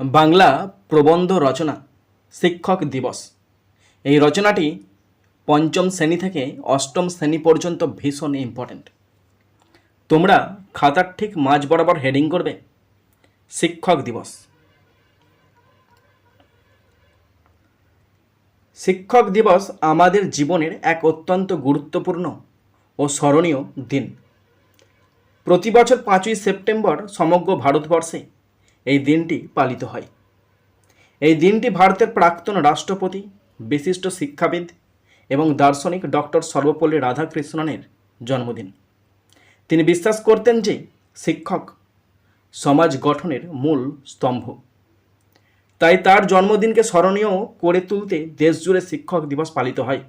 বাংলা প্রবন্ধ রচনা শিক্ষক দিবস। এই রচনাটি পঞ্চম শ্রেণি থেকে অষ্টম শ্রেণি পর্যন্ত ভীষণ ইম্পর্ট্যান্ট তোমরা খাতার ঠিক মাঝ বরাবর হেডিং করবে, শিক্ষক দিবস। শিক্ষক দিবস আমাদের জীবনের এক অত্যন্ত গুরুত্বপূর্ণ ও স্মরণীয় দিন। প্রতি বছর পাঁচই সেপ্টেম্বর সমগ্র ভারতবর্ষে এই দিনটি পালিত হয়। এই দিনটি ভারতের প্রাক্তন রাষ্ট্রপতি, বিশিষ্ট শিক্ষাবিদ এবং দার্শনিক ডক্টর সর্বপল্লী রাধাকৃষ্ণনের জন্মদিন। তিনি বিশ্বাস করতেন যে শিক্ষক সমাজ গঠনের মূল স্তম্ভ। তাই তার জন্মদিনকে স্মরণীয় করে তুলতে দেশজুড়ে শিক্ষক দিবস পালিত হয়।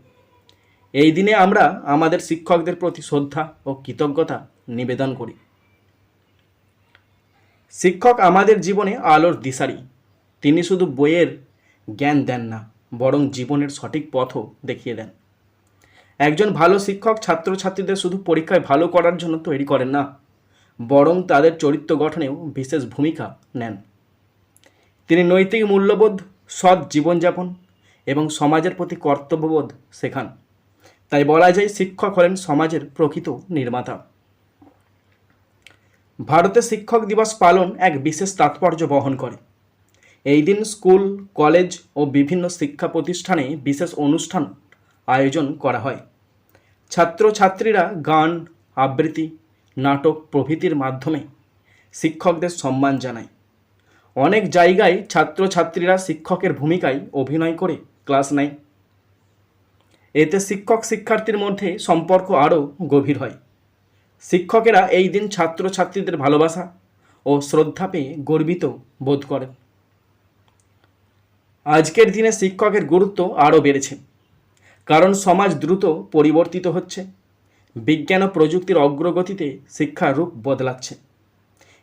এই দিনে আমরা আমাদের শিক্ষকদের প্রতি শ্রদ্ধা ও কৃতজ্ঞতা নিবেদন করি। শিক্ষক আমাদের জীবনে আলোর দিশারি। তিনি শুধু বইয়ের জ্ঞান দেন না, বরং জীবনের সঠিক পথও দেখিয়ে দেন। একজন ভালো শিক্ষক ছাত্রছাত্রীদের শুধু পরীক্ষায় ভালো করার জন্য তৈরি করেন না, বরং তাদের চরিত্র গঠনেও বিশেষ ভূমিকা নেন। তিনি নৈতিক মূল্যবোধ, সৎ জীবনযাপন এবং সমাজের প্রতি কর্তব্যবোধ শেখান। তাই বলা যায় শিক্ষক হলেন সমাজের প্রকৃত নির্মাতা। ভারতে শিক্ষক দিবস পালন এক বিশেষ তাৎপর্য বহন করে। এই দিন স্কুল, কলেজ ও বিভিন্ন শিক্ষা প্রতিষ্ঠানে বিশেষ অনুষ্ঠান আয়োজন করা হয়। ছাত্রছাত্রীরা গান, আবৃত্তি, নাটক প্রভৃতির মাধ্যমে শিক্ষকদের সম্মান জানায়। অনেক জায়গায় ছাত্রছাত্রীরা শিক্ষকের ভূমিকায় অভিনয় করে ক্লাস নেয়। এতে শিক্ষক শিক্ষার্থীর মধ্যে সম্পর্ক আরও গভীর হয়। শিক্ষকেরা এই দিন ছাত্রছাত্রীদের ভালোবাসা ও শ্রদ্ধা পেয়ে গর্বিত বোধ করেন। আজকের দিনে শিক্ষকের গুরুত্ব আরও বেড়েছে, কারণ সমাজ দ্রুত পরিবর্তিত হচ্ছে, বিজ্ঞান ও প্রযুক্তির অগ্রগতিতে শিক্ষার রূপ বদলাচ্ছে।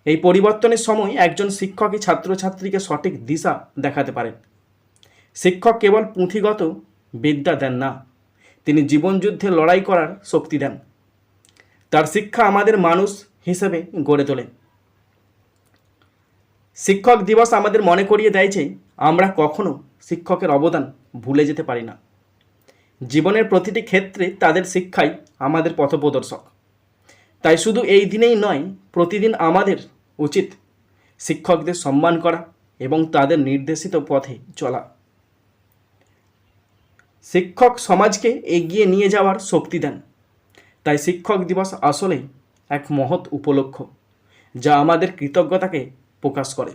এই পরিবর্তনের সময় একজন শিক্ষকই ছাত্রছাত্রীকে সঠিক দিশা দেখাতে পারেন। শিক্ষক কেবল পুঁথিগত বিদ্যা দেন না, তিনি জীবনযুদ্ধে লড়াই করার শক্তি দেন। তার শিক্ষা আমাদের মানুষ হিসেবে গড়ে তোলে। শিক্ষক দিবস আমাদের মনে করিয়ে দেয় যে, আমরা কখনো শিক্ষকের অবদান ভুলে যেতে পারি না। জীবনের প্রতিটি ক্ষেত্রে তাদের শিক্ষাই আমাদের পথপ্রদর্শক। তাই শুধু এই দিনেই নয়, প্রতিদিন আমাদের উচিত শিক্ষকদের সম্মান করা এবং তাদের নির্দেশিত পথে চলা। শিক্ষক সমাজকে এগিয়ে নিয়ে যাওয়ার শক্তি দেন। তাই শিক্ষক দিবস আসলেই এক মহৎ উপলক্ষ যা আমাদের কৃতজ্ঞতাকে প্রকাশ করে।